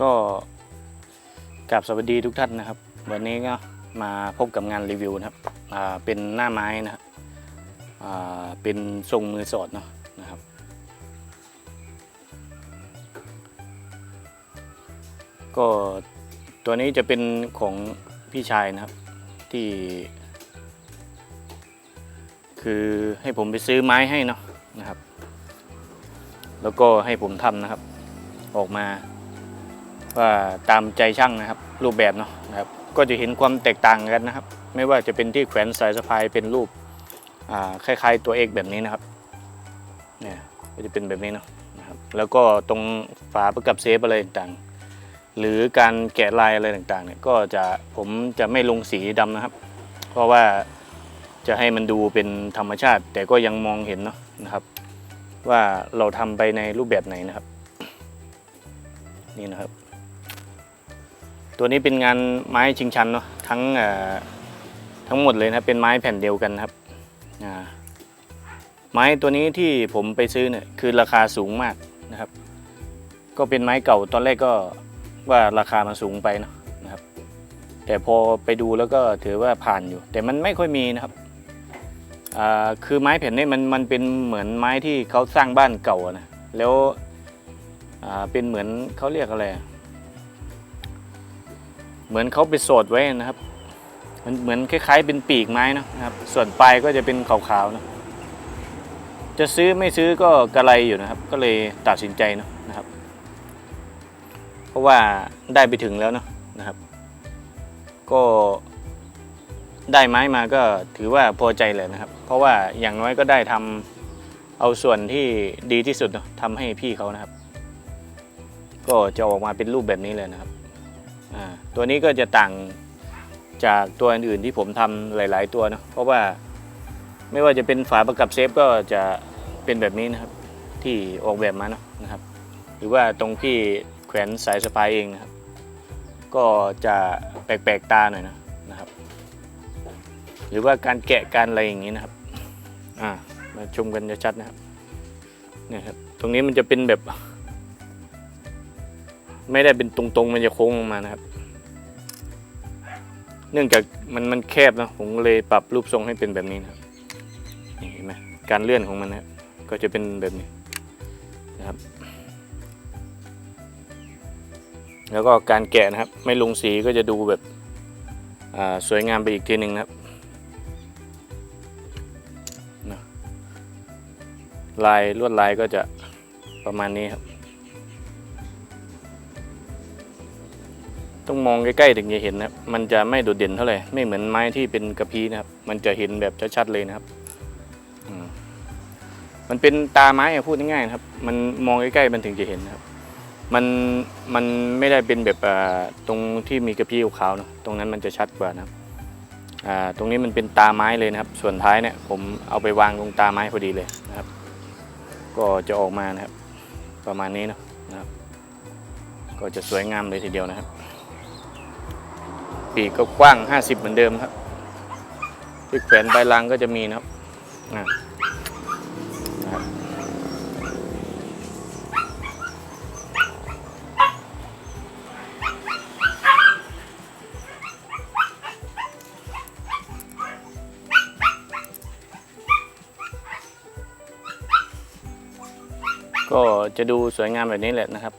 ก็กราบสวัสดีทุกท่านนะครับ วันนี้ก็มาพบกับงานรีวิวนะครับเป็นหน้าไม้นะครับเป็นทรงมือสอดเนาะนะครับ ก็ตัวนี้จะเป็นของพี่ชายนะครับที่ คือให้ผมไปซื้อไม้ให้เนาะนะครับ แล้วก็ให้ผมทำนะครับ ออกมา ว่าตามใจช่างนะครับรูปแบบเนาะนะครับก็จะเห็นความแตกต่างกันนะครับ ไม่ว่าจะเป็นที่แขวนสายสะพายเป็นรูปคล้ายๆตัวเอกแบบนี้นะครับเนี่ยก็จะเป็นแบบนี้เนาะนะครับแล้วก็ตรงฝาประกับเซฟอะไรต่างๆ หรือการแกะลายอะไรต่างๆเนี่ยก็จะผมจะไม่ลงสีดำนะครับ เพราะว่าจะให้มันดูเป็นธรรมชาติ แต่ก็ยังมองเห็นเนาะนะครับ ว่าเราทำไปในรูปแบบไหนนะครับ นี่นะครับ ตัวนี้เป็นงานไม้ชิงชันเนาะทั้งทั้งหมดเลยนะเป็นไม้แผ่นเดียวกันครับไม้ตัวนี้ที่ผมไปซื้อเนี่ยคือราคาสูงมากนะครับ ก็เป็นไม้เก่าตอนแรกก็ว่าราคามันสูงไปนะนะครับ แต่พอไปดูแล้วก็ถือว่าผ่านอยู่ แต่มันไม่ค่อยมีนะครับคือไม้แผ่นนี้มันมันเป็นเหมือนไม้ที่เขาสร้างบ้านเก่านะแล้วเป็นเหมือนเขาเรียกอะไร เหมือนเขาไปโสดไว้นะครับ มันเหมือนคล้ายๆ เป็นปีกไม้นะครับ ส่วนปลายก็จะเป็นขาวๆนะจะซื้อไม่ซื้อก็กระไรอยู่นะครับ ก็เลยตัดสินใจเนะนะครับ เพราะว่าได้ไปถึงแล้วเนะนะครับ ก็ได้ไม้มาก็ถือว่าพอใจเลยนะครับ เพราะว่าอย่างน้อยก็ได้ทำเอาส่วนที่ดีที่สุดทำให้พี่เขานะครับ ก็จะออกมาเป็นรูปแบบนี้เลยนะครับ อ่า ตัวนี้ก็จะต่างจากตัวอื่นๆที่ผมทำหลาย ๆ ตัวนะเพราะว่าไม่ว่าจะเป็นฝาประกับเซฟก็จะเป็นแบบนี้นะครับ ที่ออกแบบมานะนะครับ หรือว่าตรงที่แขวนสายสะพายเองนะครับ ก็จะแปลกๆตาหน่อยนะนะครับ หรือว่าการแกะการอะไรอย่างนี้นะครับอ่ามาชมกันชัดๆนะครับนี่ครับ ตรงนี้มันจะเป็นแบบ ไม่ได้เป็นตรงๆ มันจะโค้งลงมานะครับ เนื่องจากมันมันแคบนะผมเลยปรับรูปทรงให้เป็นแบบนี้นะครับนี่เห็นไหมการเลื่อนของมันนะครับก็จะเป็นแบบนี้นะครับ แล้วก็การแกะนะครับ ไม่ลงสีก็จะดูแบบสวยงามไปอีกทีหนึ่งนะครับลายลวดลายก็จะประมาณนี้ครับ ต้องมองใกล้ๆถึงจะเห็นนะครับ มันจะไม่โดดเด่นเท่าไหร่ ไม่เหมือนไม้ที่เป็นกระพี้นะครับ มันจะเห็นแบบชัดๆเลยนะครับ มันเป็นตาไม้พูดง่ายๆนะครับ มันมองใกล้ๆมันถึงจะเห็นนะครับ มันมันไม่ได้เป็นแบบตรงที่มีกระพี้ขาวเนอะตรงนั้นมันจะชัดกว่านะครับตรงนี้มันเป็นตาไม้เลยนะครับ ส่วนท้ายเนี่ยผมเอาไปวางตรงตาไม้พอดีเลยนะครับ ก็จะออกมานะครับ ประมาณนี้เนอะนะครับ ก็จะสวยงามเลยทีเดียวนะครับ ปีกก็กว้าง 50 เหมือนเดิมครับ ที่แขวนใบลางก็จะมีนะครับนะครับก็จะดูสวยงามแบบนี้แหละนะครับ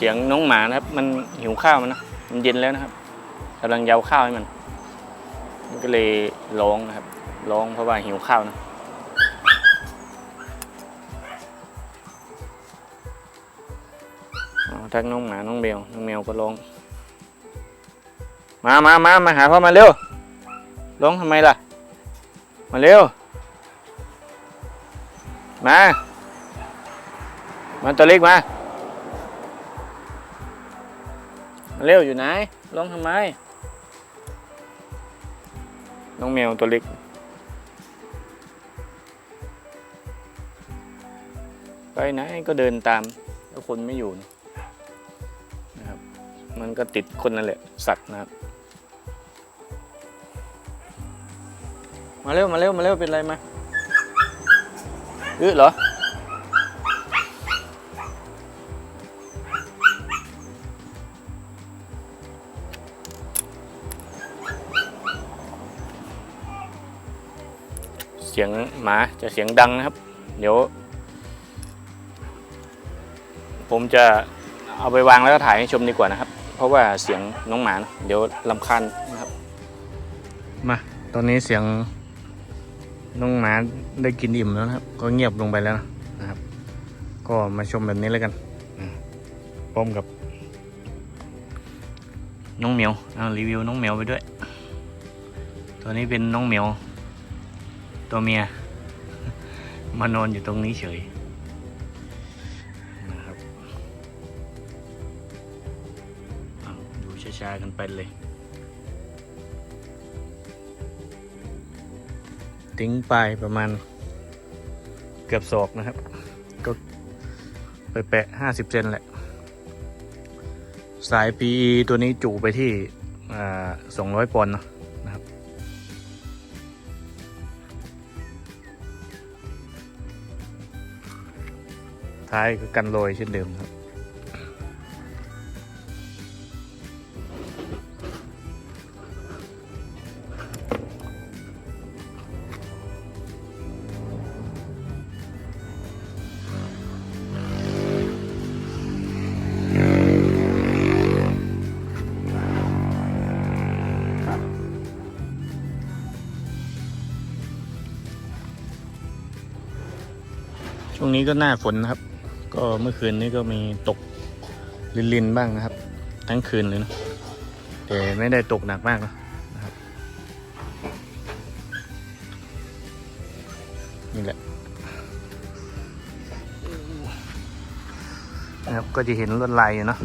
เสียงน้องหมานะครับ มันหิวข้าวมันนะมันเย็นแล้วนะครับกำลังเยาข้าวให้มัน มันก็เลยร้องนะครับร้องเพราะว่าหิวข้าวนะทั้งน้องหมาน้องแมวน้องแมวก็ร้อง มามามามาหาพ่อมาเร็วร้องทำไมล่ะ มาเร็ว มา มาตัวเล็กมา เร็วอยู่ไหนร้องทำไม น้องแมวตัวเล็ก ไปไหนก็เดินตามแล้วคนไม่อยู่นะครับ มันก็ติดคนนั่นแหละ สัตว์นะครับ มาเร็ว มาเร็ว มาเร็ว เป็นไรมาอื้อเหรอ เสียงหมาจะเสียงดังนะครับ เดี๋ยว ผมจะเอาไปวางแล้วก็ถ่ายให้ชมดีกว่านะครับ เพราะว่าเสียงน้องหมานะเดี๋ยวลำคาญนะครับ มาตอนนี้เสียงน้องหมาได้กินอิ่มแล้วนะครับ ก็เงียบลงไปแล้วนะครับ ก็มาชมแบบนี้แล้วกันพร้อมกับ น้องเหมียวเอารีวิวน้องเหมียวไปด้วย ตัวนี้เป็นน้องเหมียว ตัวเมีย มานอนอยู่ตรงนี้เฉยนะครับดูช้าๆกันไปเลย ทิ้งไปประมาณเกือบศอกนะครับ ก็ไปแปะห้าสิบเซนแหละ สาย PE ตัวนี้จุไปที่สองร้อยปอนด์เนอะ ท้ายก็กันโรยเช่นเดิมครับช่วงนี้ก็หน้าฝนนะครับ ก็เมื่อคืนนี้ก็มีตกลินๆบ้างนะครับ ทั้งคืนเลยนะแต่ไม่ได้ตกหนักมากนะนะครับ นี่แหละนะครับก็จะเห็นลวดลายอยู่เนาะ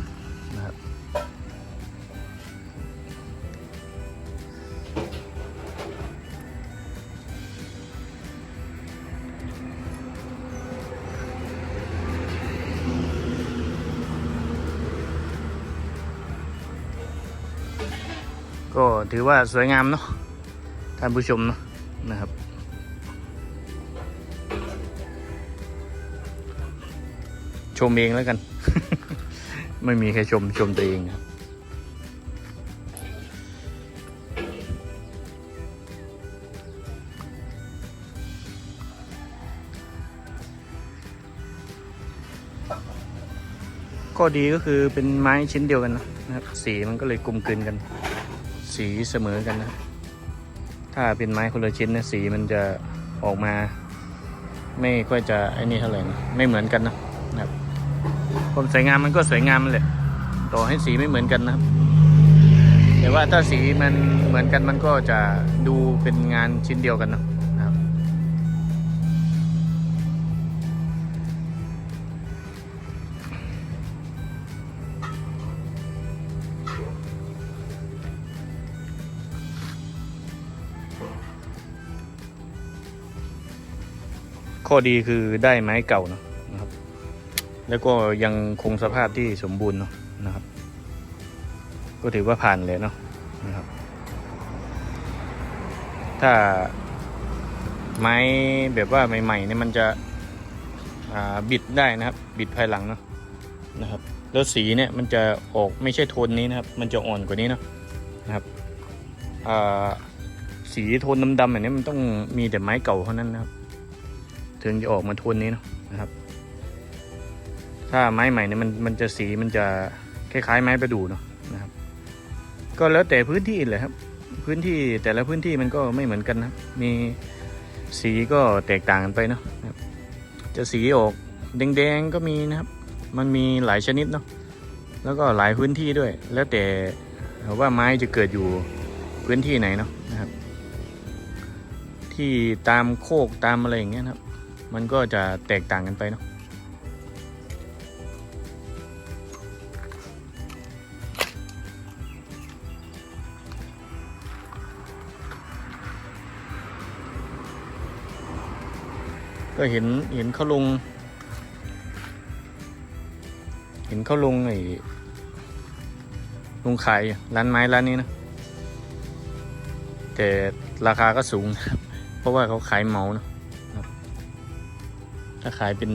ก็ถือว่าสวยงามเนาะท่านผู้ชมเนาะนะครับ ชมเองแล้วกัน ไม่มีใครชมชมตัวเองครับข้อดีก็คือเป็นไม้ชิ้นเดียวกันนะครับ สีมันก็เลยกลมกลืนกัน สีเสมอกันนะ ถ้าเป็นไม้คนละชิ้นนะสีมันจะออกมา ไม่ค่อยจะไอ้นี่เท่าไหร่นะไม่เหมือนกันนะครับความสวยงามมันก็สวยงามมันแหละต่อให้สีไม่เหมือนกันนะครับแต่ว่าถ้าสีมันเหมือนกันมันก็จะดูเป็นงานชิ้นเดียวกันนะ ข้อดีคือได้ไม้เก่าเนอะนะครับ แล้วก็ยังคงสภาพที่สมบูรณ์เนอะนะครับ ก็ถือว่าผ่านเลยเนาะนะครับ ถ้าไม้แบบว่าใหม่ๆเนี่ยมันจะบิดได้นะครับ บิดภายหลังเนาะนะครับ แล้วสีเนี่ยมันจะออกไม่ใช่โทนนี้นะครับ มันจะอ่อนกว่านี้เนาะนะครับสีโทนดำๆแบบนี้มันต้องมีแต่ไม้เก่าเท่านั้นนะครับ ถึงจะออกมาโทนนี้นะครับ ถ้าไม้ใหม่เนี่ยมันมันจะสีมันจะคล้ายๆไม้ประดู่เนาะนะครับ ก็แล้วแต่พื้นที่เลยครับ พื้นที่แต่ละพื้นที่มันก็ไม่เหมือนกันนะมีสีก็แตกต่างกันไปเนาะจะสีออกแดงๆก็มีนะครับ มันมีหลายชนิดเนาะแล้วก็หลายพื้นที่ด้วย แล้วแต่ว่าไม้จะเกิดอยู่พื้นที่ไหนเนาะนะครับ ที่ตามโคกตามอะไรอย่างเงี้ยนะครับ มันก็จะแตกต่างกันไปเนาะก็เห็นเห็นเขาลง เห็นเขาลงไอ้ลงขายร้านไม้ร้านนี้นะ แต่ราคาก็สูงนะเพราะว่าเขาขายเหมาเนอะ ถ้าขายเป็น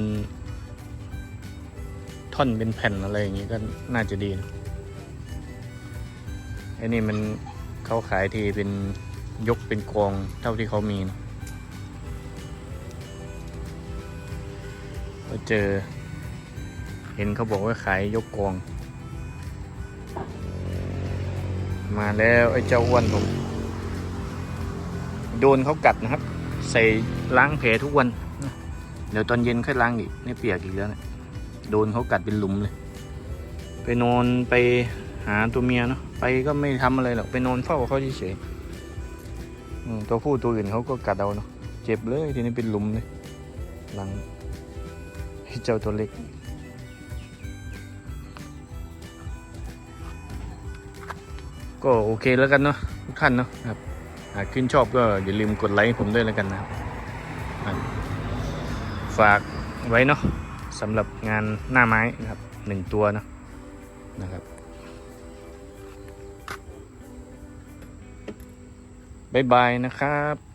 ท่อนเป็นแผ่นอะไรอย่างงี้ก็น่าจะดีนะไอ้นี่มันเขาขายทีเป็นยกเป็นกองเท่าที่เขามีนะก็เจอ เห็นเขาบอกว่าขายยกกอง มาแล้วไอ้เจ้าอ้วนผมโดนเขากัดนะครับ ใส่ล้างแผลทุกวัน เดี๋ยวตอนเย็นค่อยล้างอีกนี่เปียกอีกแล้วเนะโดนเขากัดเป็นหลุมเลย ไปนอนไปหาตัวเมียเนาะไปก็ไม่ทำอะไรหรอกไปนอนเฝ้าเขาเฉยๆตัวผู้ตัวอื่นเขาก็กัดเอาเนาะเจ็บเลยทีนี้เป็นหลุมเลยหลังเจ้าตัวเล็กก็โอเคแล้วกันเนาะทุกท่านเนาะครับหากขึ้นชอบก็อย่าลืมกดไลค์ผมด้วยแล้วกันนะครับ ฝากไว้เนาะสำหรับงานหน้าไม้นะครับหนึ่งตัวเนะนะครับบ๊ายบายนะครับ